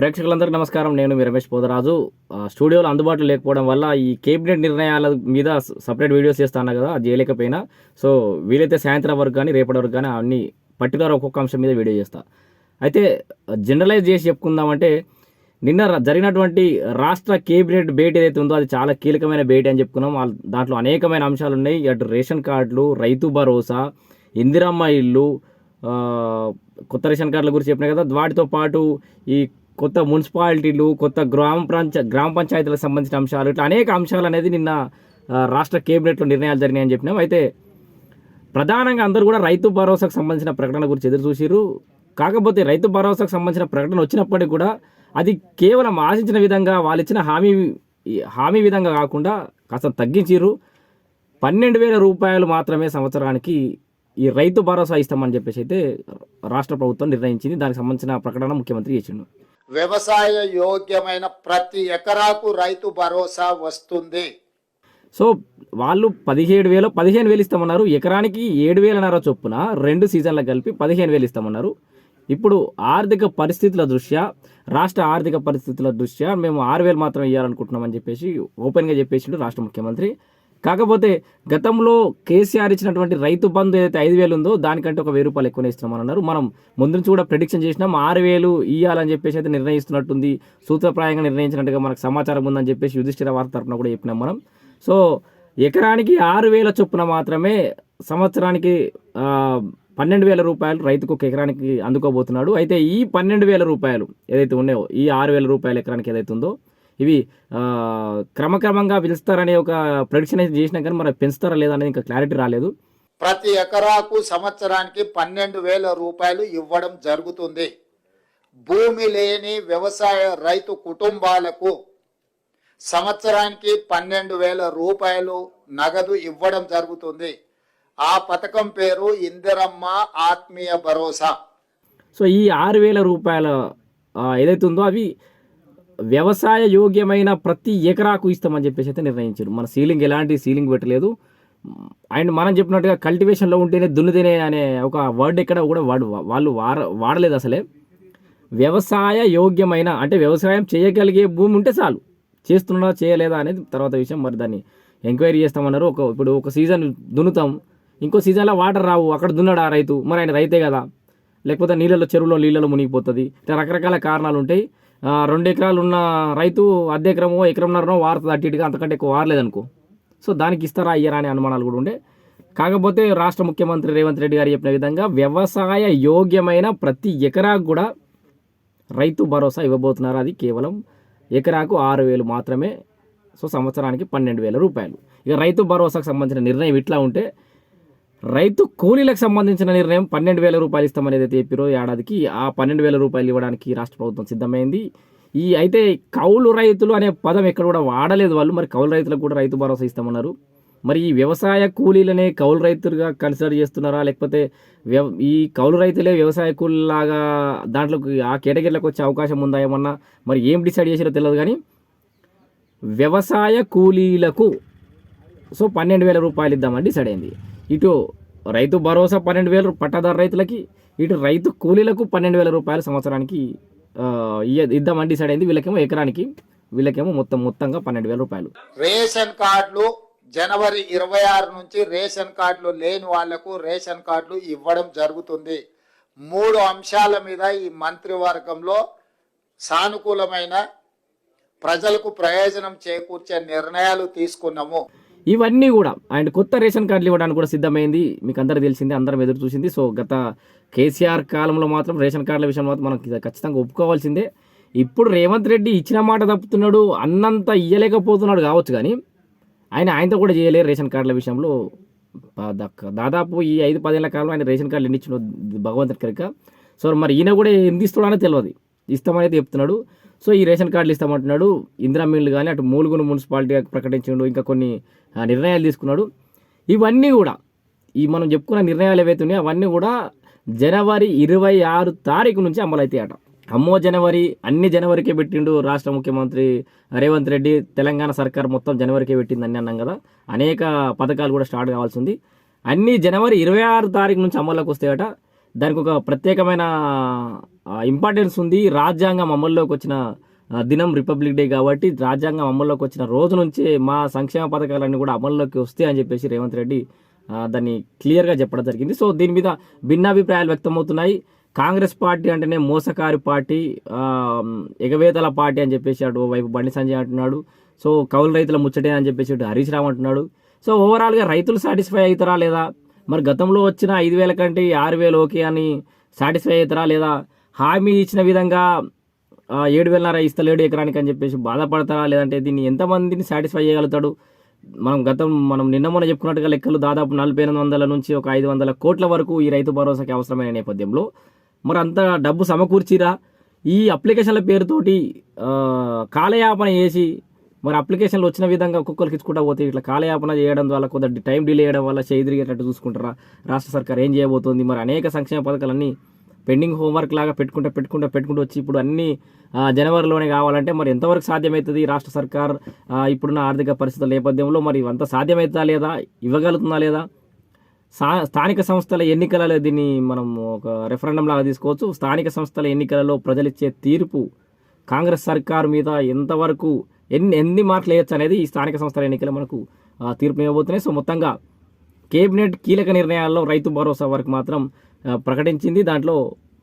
ప్రేక్షకులందరికీ నమస్కారం. నేను మీ రమేష్ పోదరాజు స్టూడియోలో అందుబాటులో లేకపోవడం వల్ల ఈ కేబినెట్ నిర్ణయాల మీద సపరేట్ వీడియోస్ చేస్తాను కదా అది చేయలేకపోయినా. సో వీలైతే సాయంత్రం వరకు కానీ రేపటి వరకు కానీ అన్ని పర్టికులర్ ఒక్కొక్క అంశం మీద వీడియో చేస్తా. అయితే జనరలైజ్ చేసి చెప్పుకుందామంటే నిన్న జరిగినటువంటి రాష్ట్ర కేబినెట్ భేటీ ఏదైతే ఉందో అది చాలా కీలకమైన భేటీ అని చెప్పుకున్నాం. వాళ్ళ- దాంట్లో అనేకమైన అంశాలు ఉన్నాయి. అటు రేషన్ కార్డులు రైతు భరోసా ఇందిరమ్మ ఇల్లు కొత్త రేషన్ కార్డుల గురించి చెప్పినా కదా వాటితో పాటు ఈ కొత్త మున్సిపాలిటీలు కొత్త గ్రామ పంచ గ్రామ పంచాయతీలకు సంబంధించిన అంశాలు ఇట్లా అనేక అంశాలు అనేది నిన్న రాష్ట్ర కేబినెట్లో నిర్ణయాలు జరిగినాయని చెప్పినాం. అయితే ప్రధానంగా అందరూ కూడా రైతు భరోసాకు సంబంధించిన ప్రకటన గురించి ఎదురు చూసిరు కాకపోతే రైతు భరోసాకు సంబంధించిన ప్రకటన వచ్చినప్పటికీ కూడా అది కేవలం ఆశించిన విధంగా వాళ్ళు ఇచ్చిన హామీ హామీ విధంగా కాకుండా కాస్త తగ్గించిర్రు. పన్నెండు వేల రూపాయలు మాత్రమే సంవత్సరానికి ఈ రైతు భరోసా ఇస్తామని చెప్పేసి అయితే రాష్ట్ర ప్రభుత్వం నిర్ణయించింది. దానికి సంబంధించిన ప్రకటన ముఖ్యమంత్రి చేసిండు. వ్యవసాయ యోగ్యమైన ప్రతి ఎకరాకు రైతు భరోసా వస్తుంది. సో వాళ్ళు పదిహేడు వేలు పదిహేను వేలు ఇస్తామన్నారు. ఎకరానికి ఏడు వేలన్నర చొప్పున రెండు సీజన్లకు కలిపి పదిహేను వేలు ఇస్తామన్నారు. ఇప్పుడు ఆర్థిక పరిస్థితుల దృష్ట్యా రాష్ట్ర ఆర్థిక పరిస్థితుల దృష్ట్యా మేము ఆరు వేలు మాత్రం ఇవ్వాలనుకుంటున్నామని చెప్పేసి ఓపెన్గా చెప్పేసిండు రాష్ట్ర ముఖ్యమంత్రి. కాకపోతే గతంలో కేసీఆర్ ఇచ్చినటువంటి రైతు బంధు ఏదైతే ఐదు వేలు ఉందో దానికంటే ఒక వెయ్యి రూపాయలు ఎక్కువనే ఇస్తున్నామని అన్నారు మనం ముందు నుంచి కూడా ప్రిడిక్షన్ చేసినాం ఆరు వేలు ఇవ్వాలని చెప్పేసి అయితే నిర్ణయిస్తున్నట్టుంది. సూత్రప్రాయంగా నిర్ణయించినట్టుగా మనకు సమాచారం ఉందని చెప్పేసి యుధిష్ఠిర వార్త తరపున కూడా చెప్పినాం మనం. సో ఎకరానికి ఆరు వేల చొప్పున మాత్రమే సంవత్సరానికి పన్నెండు వేల రూపాయలు రైతుకు ఒక ఎకరానికి అందుకోబోతున్నాడు. అయితే ఈ పన్నెండు వేల రూపాయలు ఏదైతే ఉన్నాయో ఈ ఆరు వేల రూపాయలు ఎకరానికి ఏదైతే ఉందో ఇవి ఆ, క్రమక్రమంగా పిలుస్తారనే ఒక ప్రొడిక్షన్ అయితే చేసినా కానీ మరి పెంచుతారా లేదా అనేది ఇంకా క్లారిటీ రాలేదు. ప్రతి ఎకరాకు సంవత్సరానికి పన్నెండు వేల రూపాయలు ఇవ్వడం జరుగుతుంది. భూమి లేని వ్యవసాయ రైతు కుటుంబాలకు సంవత్సరానికి పన్నెండు వేల రూపాయలు నగదు ఇవ్వడం జరుగుతుంది. ఆ పథకం పేరు ఇందిరమ్మ ఆత్మీయ భరోసా. సో ఈ ఆరు వేల రూపాయల ఏదైతే ఉందో అవి వ్యవసాయ యోగ్యమైన ప్రతి ఎకరాకు ఇస్తామని చెప్పేసి అయితే నిర్ణయించారు. మన సీలింగ్ ఎలాంటి సీలింగ్ పెట్టలేదు. అండ్ మనం చెప్పినట్టుగా కల్టివేషన్లో ఉంటేనే దున్నుతేనే అనే ఒక వర్డ్ ఎక్కడ కూడా వాడు వాళ్ళు వాడ వాడలేదు అసలే. వ్యవసాయ యోగ్యమైన అంటే వ్యవసాయం చేయగలిగే భూమి ఉంటే చాలు. చేస్తున్నా చేయలేదా అనేది తర్వాత విషయం. మరి దాన్ని ఎంక్వైరీ చేస్తామన్నారు. ఒక ఇప్పుడు ఒక సీజన్ దున్నుతాం. ఇంకో సీజన్లో వాటర్ రావు. అక్కడ దున్నడా రైతు? మరి ఆయన రైతే కదా. లేకపోతే నీళ్ళలో చెరువులో నీళ్ళలో మునిగిపోతుంది. ఇట్లా రకరకాల కారణాలు ఉంటాయి. రెండు ఎకరాలు ఉన్న రైతు అర్ధ ఎకరమో ఎకరంన్నరనో వారుతుంది అటు ఇటుగా అంతకంటే ఎక్కువ వారలేదనుకో సో దానికి ఇస్తారా అయ్యారా అనే అనుమానాలు కూడా ఉండే. కాకపోతే రాష్ట్ర ముఖ్యమంత్రి రేవంత్ రెడ్డి గారు చెప్పిన విధంగా వ్యవసాయ యోగ్యమైన ప్రతి ఎకరాకు కూడా రైతు భరోసా ఇవ్వబోతున్నారు. అది కేవలం ఎకరాకు ఆరు వేలు మాత్రమే. సో సంవత్సరానికి పన్నెండు వేల రూపాయలు. ఇక రైతు భరోసాకు సంబంధించిన నిర్ణయం ఇట్లా ఉంటే రైతు కూలీలకు సంబంధించిన నిర్ణయం పన్నెండు వేల రూపాయలు ఇస్తామనేది అయితే చెప్పిరో ఏడాదికి ఆ పన్నెండు వేల రూపాయలు ఇవ్వడానికి రాష్ట్ర ప్రభుత్వం సిద్ధమైంది. ఈ అయితే కౌలు రైతులు అనే పదం ఎక్కడ కూడా వాడలేదు వాళ్ళు. మరి కౌలు రైతులకు కూడా రైతు భరోసా ఇస్తామన్నారు. మరి ఈ వ్యవసాయ కూలీలనే కౌలు రైతులుగా కన్సిడర్ చేస్తున్నారా? లేకపోతే వ్యవ ఈ కౌలు రైతులే వ్యవసాయ కూలీలాగా దాంట్లోకి ఆ కేటగిరీలకు వచ్చే అవకాశం ఉందా ఏమన్నా? మరి ఏం డిసైడ్ చేసారో తెలియదు కానీ వ్యవసాయ కూలీలకు సో పన్నెండు వేల రూపాయలు ఇద్దామని డిసైడ్ అయింది. ఇటు రైతు భరోసా పన్నెండు వేలు పట్టాదారు రైతులకి ఇటు రైతు కూలీలకు పన్నెండు వేల రూపాయలు సంవత్సరానికి ఆ, ఇద్దామని డిసైడ్ అయింది. వీళ్ళకేమో ఎకరానికి వీళ్ళకేమో మొత్తం మొత్తంగా పన్నెండు వేల రూపాయలు. రేషన్ కార్డులు జనవరి ఇరవై ఆరు నుంచి రేషన్ కార్డులు లేని వాళ్ళకు రేషన్ కార్డులు ఇవ్వడం జరుగుతుంది. మూడు అంశాల మీద ఈ మంత్రివర్గంలో సానుకూలమైన ప్రజలకు ప్రయోజనం చేకూర్చే నిర్ణయాలు తీసుకున్నాము. ఇవన్నీ కూడా అండ్ కొత్త రేషన్ కార్డులు ఇవ్వడానికి కూడా సిద్ధమైంది. మీకు అందరూ తెలిసింది అందరం ఎదురు చూసింది. సో గత కేసీఆర్ కాలంలో మాత్రం రేషన్ కార్డుల విషయంలో మాత్రం మనం ఖచ్చితంగా ఒప్పుకోవాల్సిందే. ఇప్పుడు రేవంత్ రెడ్డి ఇచ్చిన మాట తప్పుతున్నాడు అన్నంత ఇయ్యలేకపోతున్నాడు కావచ్చు కానీ ఆయన ఆయనతో కూడా చేయలేరు రేషన్ కార్డుల విషయంలో. దాదాపు ఈ ఐదు పదేళ్ళ కాలంలో ఆయన రేషన్ కార్డులు ఎన్ని ఇచ్చిన భగవంతుడి కనుక. సో మరి ఈయన కూడా ఎంత ఇస్తున్నాడో తెలియదు. ఇస్తామని అయితే చెప్తున్నాడు. సో ఈ రేషన్ కార్డులు ఇస్తామంటున్నాడు. ఇందిరా మిల్లు కానీ అటు మూలుగును మున్సిపాలిటీ ప్రకటించాడు ఇంకా కొన్ని నిర్ణయాలు తీసుకున్నాడు. ఇవన్నీ కూడా ఈ మనం చెప్పుకున్న నిర్ణయాలు ఏవైతే ఉన్నాయో అవన్నీ కూడా జనవరి ఇరవై ఆరు తారీఖు నుంచి అమలవుతాయి అట అమ్మో జనవరి అన్ని జనవరికే పెట్టిండు రాష్ట్ర ముఖ్యమంత్రి రేవంత్ రెడ్డి. తెలంగాణ సర్కార్ మొత్తం జనవరికే పెట్టింది అని అన్నాం కదా. అనేక పథకాలు కూడా స్టార్ట్ కావాల్సి ఉంది అన్ని జనవరి ఇరవై ఆరు తారీఖు నుంచి అమల్లోకి వస్తాయట. దానికి ఒక ప్రత్యేకమైన ఇంపార్టెన్స్ ఉంది. రాజ్యాంగం అమల్లోకి వచ్చిన దినం రిపబ్లిక్ డే కాబట్టి రాజ్యాంగం అమల్లోకి వచ్చిన రోజు నుంచే మా సంక్షేమ పథకాలన్నీ కూడా అమల్లోకి వస్తాయి అని చెప్పేసి రేవంత్ రెడ్డి దాన్ని క్లియర్గా చెప్పడం జరిగింది. సో దీని మీద భిన్నాభిప్రాయాలు వ్యక్తమవుతున్నాయి. కాంగ్రెస్ పార్టీ అంటేనే మోసకారి పార్టీ ఎగవేతల పార్టీ అని చెప్పేసి అటు వైపు బండి సంజయ్ అంటున్నాడు. సో కౌలు రైతుల ముచ్చటే అని చెప్పేసి అటు హరీష్ రావు అంటున్నాడు. సో ఓవరాల్గా రైతులు సాటిస్ఫై అవుతారా లేదా? మరి గతంలో వచ్చిన ఐదు వేల కంటే ఆరు వేలు ఓకే అని సాటిస్ఫై అవుతారా లేదా? హామీ ఇచ్చిన విధంగా ఏడు వేలన్నర ఇస్తలేడు ఎకరానికి అని చెప్పేసి బాధపడతారా? లేదంటే దీన్ని ఎంతమందిని సాటిస్ఫై చేయగలుగుతాడు? మనం గతం మనం నిన్న మొన్న చెప్పుకున్నట్టుగా లెక్కలు దాదాపు నలభై ఎనిమిది వందల నుంచి ఒక ఐదు వందల కోట్ల వరకు ఈ రైతు భరోసాకి అవసరమైన నేపథ్యంలో. మరి అంత డబ్బు సమకూర్చిరా? ఈ అప్లికేషన్ల పేరుతోటి కాలయాపన చేసి మరి అప్లికేషన్లు వచ్చిన విధంగా ఒక్కొక్కరికి ఇచ్చుకుంటా పోతే ఇట్లా కాలయాపన చేయడం వల్ల కొంత టైం డిలే చేయడం వల్ల చేదిరిగేటట్టు చూసుకుంటారా? రాష్ట్ర సర్కార్ ఏం చేయబోతోంది? మరి అనేక సంక్షేమ పథకాలన్నీ పెండింగ్ హోంవర్క్ లాగా పెట్టుకుంటూ పెట్టుకుంటూ పెట్టుకుంటూ వచ్చి ఇప్పుడు అన్ని జనవరిలోనే కావాలంటే మరి ఎంతవరకు సాధ్యమవుతుంది రాష్ట్ర సర్కార్ ఇప్పుడున్న ఆర్థిక పరిస్థితుల నేపథ్యంలో మరి అంత సాధ్యమవుతుందా లేదా ఇవ్వగలుగుతుందా లేదా? స్థానిక సంస్థల ఎన్నికలలో దీన్ని మనం ఒక రెఫరెండం లాగా తీసుకోవచ్చు. స్థానిక సంస్థల ఎన్నికలలో ప్రజలిచ్చే తీర్పు కాంగ్రెస్ సర్కార్ మీద ఎంతవరకు ఎన్ని ఎన్ని మార్కులు వేయచ్చు అనేది ఈ స్థానిక సంస్థల ఎన్నికలు మనకు తీర్పు ఇవ్వబోతున్నాయి. సో మొత్తంగా కేబినెట్ కీలక నిర్ణయాల్లో రైతు భరోసా వరకు మాత్రం ప్రకటించింది. దాంట్లో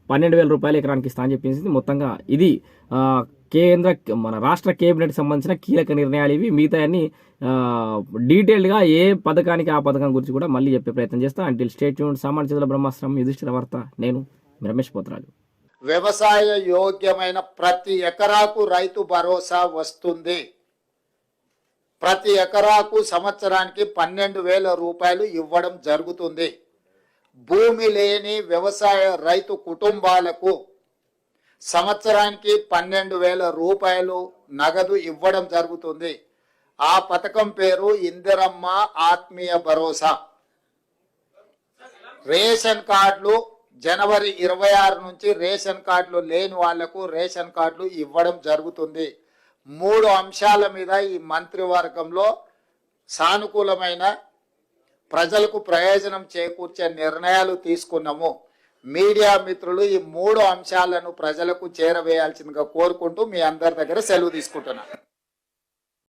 పన్నెండు వేల రూపాయలు ఎకరానికి ఇస్తా అని చెప్పింది మొత్తంగా ఇది కేంద్ర మన రాష్ట్ర కేబినెట్కి సంబంధించిన కీలక నిర్ణయాలు ఇవి. మిగతా అన్ని డీటెయిల్డ్గా ఏ పథకానికి ఆ పథకం గురించి కూడా మళ్ళీ చెప్పే ప్రయత్నం చేస్తా. అంటే స్టేట్ యూన్ సామాన్య చేతుల బ్రహ్మాస్త్రం యుధిష్ఠిర వార్త. నేను రమేష్ పోతరాజు. వ్యవసాయ యోగ్యమైన ప్రతి ఎకరాకు రైతు భరోసా వస్తుంది. ప్రతి ఎకరాకు సంవత్సరానికి పన్నెండు వేల రూపాయలు ఇవ్వడం జరుగుతుంది. భూమి లేని వ్యవసాయ రైతు కుటుంబాలకు సంవత్సరానికి పన్నెండు వేల రూపాయలు నగదు ఇవ్వడం జరుగుతుంది. ఆ పథకం పేరు ఇందిరమ్మ ఆత్మీయ భరోసా. రేషన్ కార్డులు జనవరి ఇరవై ఆరు నుంచి రేషన్ కార్డులు లేని వాళ్ళకు రేషన్ కార్డులు ఇవ్వడం జరుగుతుంది. మూడు అంశాల మీద ఈ మంత్రివర్గంలో సానుకూలమైన ప్రజలకు ప్రయోజనం చేకూర్చే నిర్ణయాలు తీసుకున్నాము. మీడియా మిత్రులు ఈ మూడు అంశాలను ప్రజలకు చేరవేయాల్సిందిగా కోరుకుంటూ మీ అందరి దగ్గర సెలవు తీసుకుంటున్నాను.